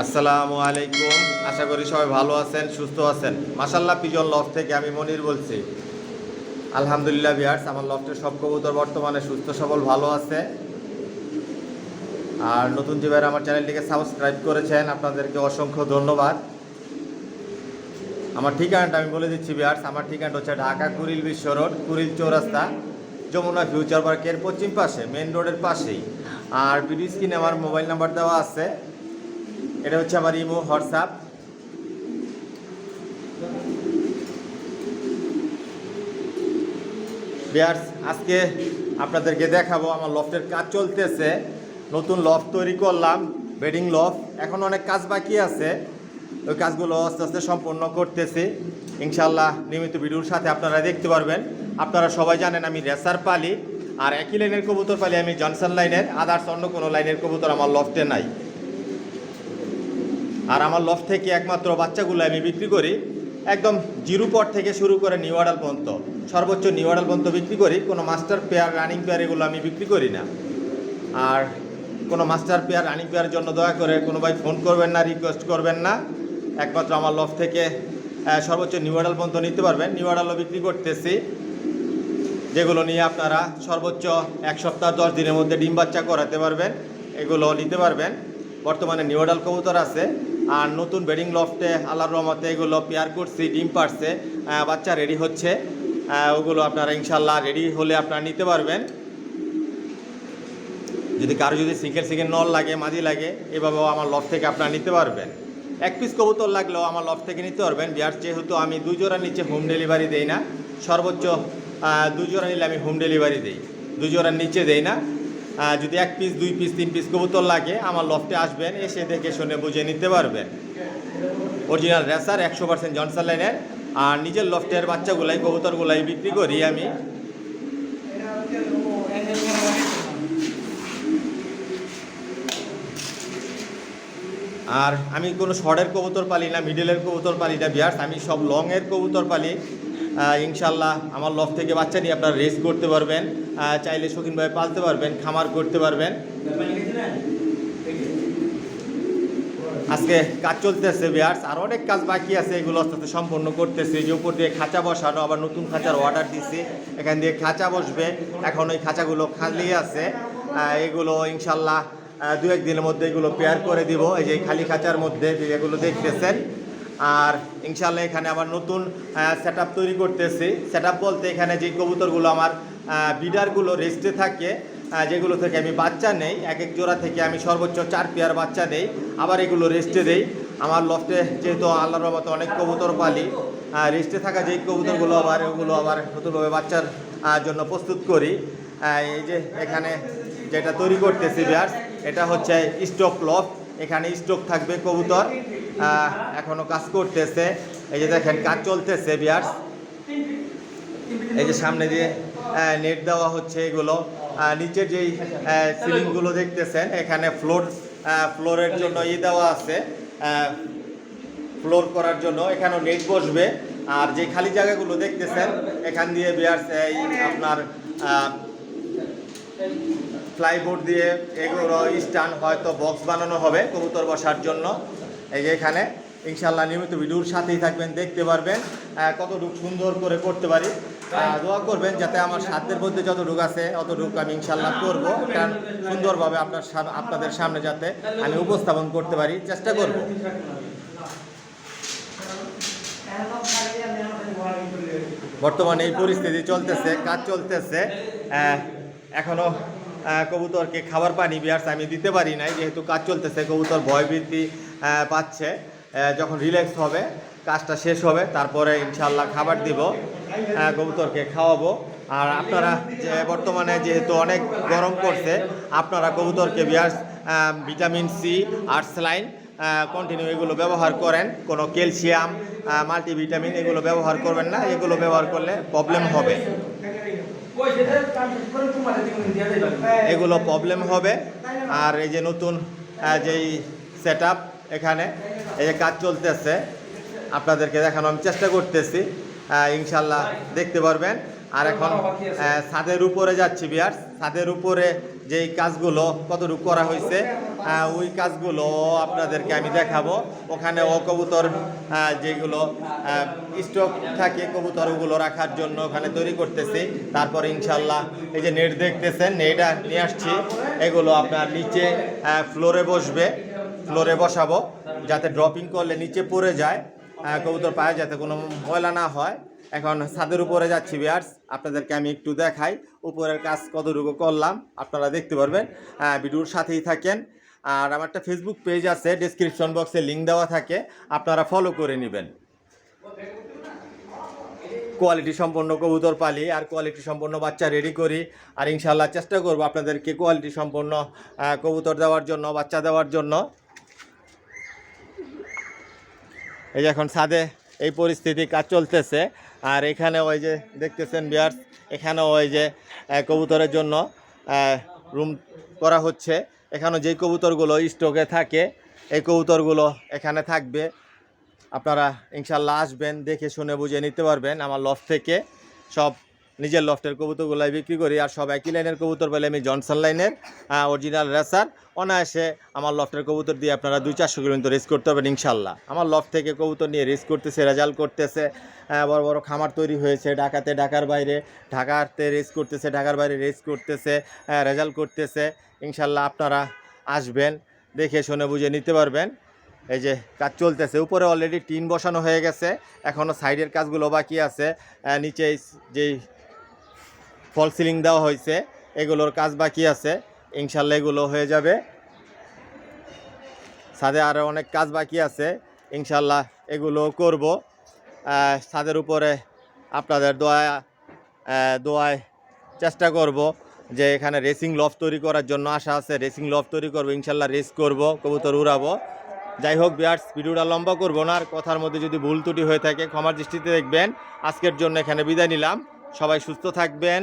আসসালামু আলাইকুম। আশা করি সবাই ভালো আছেন, সুস্থ আছেন। মাসাল্লাহ পিজন লফ থেকে আমি মনির বলছি। আলহামদুলিল্লাহ বিয়ার্স আমার লফটের সব কবুতর বর্তমানে সুস্থ, সবল, ভালো আছে। আর নতুন যে আমার চ্যানেলটিকে সাবস্ক্রাইব করেছেন, আপনাদেরকে অসংখ্য ধন্যবাদ। আমার ঠিকানাটা আমি বলে দিচ্ছি বিয়ার্স আমার ঠিকানাটা হচ্ছে ঢাকা কুড়িল বিশ্ব রোড কুড়িল চৌরাস্তা, যমুনা ফিউচার পার্কের পশ্চিম পাশে মেন রোডের পাশেই। আর ভিডিও স্ক্রিনে আমার মোবাইল নাম্বার দেওয়া আছে। এটা হচ্ছে আমার ইমো, হোয়াটসঅ্যাপ। বিয়ার্স, আজকে আপনাদেরকে দেখাবো আমার লফটের কাজ চলতেছে। নতুন লফট তৈরি করলাম, বেডিং লফট। এখন অনেক কাজ বাকি আছে। ওই কাজগুলো আস্তে আস্তে সম্পন্ন করতেছি। ইনশাল্লাহ নিয়মিত ভিডিওর সাথে আপনারা দেখতে পারবেন। আপনারা সবাই জানেন আমি রেসার পালি, আর একই লাইনের কবুতর পালি আমি জনসন লাইনের। আদার্স অন্য কোনো লাইনের কবুতর আমার লফটে নাই। আর আমার লফট থেকে একমাত্র বাচ্চাগুলো আমি বিক্রি করি, একদম জিরো পট থেকে শুরু করে নিউ আডাল পর্যন্ত, সর্বোচ্চ নিউ আডাল পর্যন্ত বিক্রি করি, কোনো মাস্টার পেয়ার, রানিং পেয়ার এগুলো আমি বিক্রি করি না। আর কোনো মাস্টার পেয়ার, রানিং পেয়ারের জন্য দয়া করে কোনো ভাই ফোন করবেন না, রিকোয়েস্ট করবেন না। একমাত্র আমার লফট থেকে সর্বোচ্চ নিউ আডাল পর্যন্ত নিতে পারবেন। নিউ আডালও বিক্রি করতেছি, যেগুলো নিয়ে আপনারা সর্বোচ্চ এক সপ্তাহ, দশ দিনের মধ্যে ডিম বাচ্চা করাতে পারবেন এগুলো নিতে পারবেন। বর্তমানে নিউ নিউডাল কবুতর আছে আর নতুন বেডিং লফটে আল্লাহর রহমতে এগুলো পেয়ার করছি ডিম পারছে বাচ্চা রেডি হচ্ছে। ওগুলো আপনারা ইনশাল্লাহ রেডি হলে আপনারা নিতে পারবেন। যদি কারও যদি সিঙ্গেল সিঙ্গেল নল লাগে মাদি লাগে এভাবেও আমার লফ থেকে আপনারা নিতে পারবেন। এক পিস কবুতর লাগলেও আমার লফট থেকে নিতে পারবেন। বিয়ার যেহেতু আমি দুই জোড়া নিচে হোম ডেলিভারি দেই না সর্বোচ্চ আহ, দুই জোড়া নিলে আমি হোম ডেলিভারি দিই। দুই জোড়ার নিচে দেই না। যদি এক পিস দুই পিস তিন পিস কবুতর লাগে, আমার লফটে আসবেন, এসে দেখে শুনে বুঝে নিতে পারবেন। অরিজিনাল রেসার একশো পার্সেন্ট জনসন লাইনের আর নিজের লফটের বাচ্চাগুলাই, কবুতরগুলাই বিক্রি করি আমি। আর আমি কোনো শর্টের কবুতর পালি না মিডলের কবুতর পালি না বিয়ার্স আমি সব লংয়ের কবুতর পালি। ইনশাল্লাহ আমার লফ থেকে বাচ্চা নিয়ে আপনারা রেস করতে পারবেন চাইলে শৌখিনভাবে পালতে পারবেন, খামার করতে পারবেন। আজকে কাজ চলতেছে বিয়ার্স আর অনেক কাজ বাকি আছে, এগুলো আস্তে আস্তে সম্পূর্ণ করতেছে। যে উপর দিয়ে খাঁচা বসানো, আবার নতুন খাঁচার অর্ডার দিছি। এখান দিয়ে খাঁচা বসবে, এখন ওই খাঁচাগুলো খালি আছে। এগুলো ইনশাল্লাহ দু একদিনের মধ্যে এগুলো পেয়ার করে দিব। এই যে খালি খাঁচার মধ্যে এগুলো দেখতেছেন। আর ইনশাল্লাহ এখানে আবার নতুন সেট তৈরি করতেছি। সেট বলতে এখানে যে কবুতরগুলো আমার বিডারগুলো রেস্টে থাকে যেগুলো থেকে আমি বাচ্চা নেই, এক এক জোড়া থেকে আমি সর্বোচ্চ চার পেয়ার বাচ্চা নেই আবার এগুলো রেস্টে দেই। আমার লফটে যেহেতু আল্লাহর রহমতে অনেক কবুতর পালি রেস্টে থাকা যেই কবুতরগুলো আবার ওগুলো আবার নতুনভাবে বাচ্চার জন্য প্রস্তুত করি। এই যে এখানে যেটা তৈরি করতেছি বিয়ার্স এটা হচ্ছে স্টক লফ এখানে স্টক থাকবে কবুতর। এখনও কাজ করতেছে। এই যে দেখেন, কাজ চলতেছে বিয়ার্স এই যে সামনে দিয়ে নেট দেওয়া হচ্ছে এগুলো। নিচের যেই সিলিংগুলো দেখতেছেন, এখানে ফ্লোর ফ্লোরের জন্য ই দেওয়া আছে। ফ্লোর করার জন্য এখানেও নেট বসবে। আর যে খালি জায়গাগুলো দেখতেছেন, এখান দিয়ে বিয়ার্স এই আপনার ফ্লাইবোর্ড দিয়ে এগুলো স্ট্যান্ড হয়তো বক্স বানানো হবে কবুতর বসার জন্য। এই যে এখানে ইনশাল্লাহ নিয়মিত ভিডিওর সাথেই থাকবেন দেখতে পারবেন কতটুকু সুন্দর করে করতে পারি। দোয়া করবেন যাতে আমার সাধ্যের মধ্যে যতটুকু আছে অতটুকু আমি ইনশাল্লাহ করব। কারণ সুন্দরভাবে আপনার আপনাদের সামনে যাতে আমি উপস্থাপন করতে পারি চেষ্টা করব। বর্তমানে এই পরিস্থিতি চলতেছে কাজ চলতেছে আহ, এখনও কবুতরকে খাবার পানি বিয়ার্স আমি দিতে পারি নাই যেহেতু কাজ চলতেছে কবুতর আহ, পাচ্ছে। যখন রিল্যাক্স হবে, কাজটা শেষ হবে, তারপরে ইনশাল্লাহ খাবার দিব কবুতরকে খাওয়াবো। আর আপনারা যে বর্তমানে যেহেতু অনেক গরম করছে আপনারা কবুতরকে বিয়ার্স ভিটামিন সি আর স্যালাইন কন্টিনিউ এগুলো ব্যবহার করেন। কোনো ক্যালসিয়াম মাল্টিভিটামিন এগুলো ব্যবহার করবেন না, এগুলো ব্যবহার করলে প্রবলেম হবে। এগুলো প্রবলেম হবে। আর এই যে নতুন যেই সেট এখানে এই যে কাজ চলতেছে আপনাদেরকে দেখানো আমি চেষ্টা করতেছি। ইনশাল্লাহ দেখতে পারবেন। আর এখন ছাদের উপরে যাচ্ছি বিয়ার ছাদের উপরে যেই কাজগুলো কতটুকু করা হয়েছে আহ, ওই কাজগুলো আপনাদেরকে আমি দেখাবো। ওখানে ও কবুতর যেগুলো স্টক থাকে কবুতর ওগুলো রাখার জন্য ওখানে তৈরি করতেছি। তারপরে ইনশাল্লাহ এই যে নেট দেখতেছেন নেটটা নিয়ে আসছি। এগুলো আপনার নিচে ফ্লোরে বসবে। ফ্লোরে বসাবো, যাতে ড্রপিং করলে নিচে পড়ে যায় কবুতর পায়ে যাতে কোনো ময়লা না হয়। এখন ছাদের উপরে যাচ্ছি বিয়ার্স আপনাদেরকে আমি একটু দেখাই উপরের কাজ কতটুকু করলাম, আপনারা দেখতে পারবেন। ভিডিওর সাথেই থাকেন। আর আমার একটা ফেসবুক পেজ আছে ডিসক্রিপশন বক্সে লিঙ্ক দেওয়া থাকে, আপনারা ফলো করে নেবেন। কোয়ালিটি সম্পন্ন কবুতর পালি, আর কোয়ালিটি সম্পন্ন বাচ্চা রেডি করি, আর ইনশাল্লাহ চেষ্টা করব আপনাদেরকে কোয়ালিটি সম্পন্ন কবুতর দেওয়ার জন্য, বাচ্চা দেওয়ার জন্য। এই যে এখন ছাদে এই পরিস্থিতি কাজ চলতেছে। আর এখানে ওই যে দেখতেছেন বিয়ার্স এখানে ওই যে কবুতরের জন্য রুম করা হচ্ছে। এখানে যেই কবুতরগুলো স্টকে থাকে, এই কবুতরগুলো এখানে থাকবে। আপনারা ইনশাল্লাহ আসবেন, দেখে শুনে বুঝে নিতে পারবেন আমার লফ থেকে। সব নিজের লফটের কবুতরগুলাই বিক্রি করি আর সব একই লাইনের কবুতর পেলে আমি জনসন লাইনের অরিজিনাল রেসার অনায়াসে আমার লফটের কবুতর দিয়ে আপনারা দুই চারশো কিলোমিটার রেস করতে পারবেন ইনশাল্লাহ আমার লফট থেকে কবুতর নিয়ে রেস করতেছে রেজাল্ট করতেছে বড় বড় খামার তৈরি হয়েছে ঢাকাতে, ঢাকার বাইরে। ঢাকাতে রেস করতেছে, ঢাকার বাইরে রেস করতেছে রেজাল্ট করতেছে। ইনশাল্লাহ আপনারা আসবেন, দেখে শুনে বুঝে নিতে পারবেন। এই যে কাজ চলতেছে, উপরে অলরেডি টিন বসানো হয়ে গেছে এখনও সাইডের কাজগুলো বাকি আছে। নিচে যেই ফল সিলিং দেওয়া হয়েছে, এগুলোর কাজ বাকি আছে ইনশাল্লাহ এগুলো হয়ে যাবে। ছাদে আরও অনেক কাজ বাকি আছে ইনশাল্লাহ এগুলো করব। ছাদের উপরে আপনাদের দোয়া দোয়ায় চেষ্টা করব যে এখানে রেসিং লফ তৈরি করার জন্য আশা আছে, রেসিং লফ তৈরি করব ইনশাল্লাহ রেস করব, কবুতর উড়াবো। যাই হোক বিয়ার্স ভিডিওটা লম্বা করব না, আর কথার মধ্যে যদি ভুল ত্রুটি হয়ে থাকে ক্ষমার দৃষ্টিতে দেখবেন। আজকের জন্য এখানে বিদায় নিলাম। সবাই সুস্থ থাকবেন।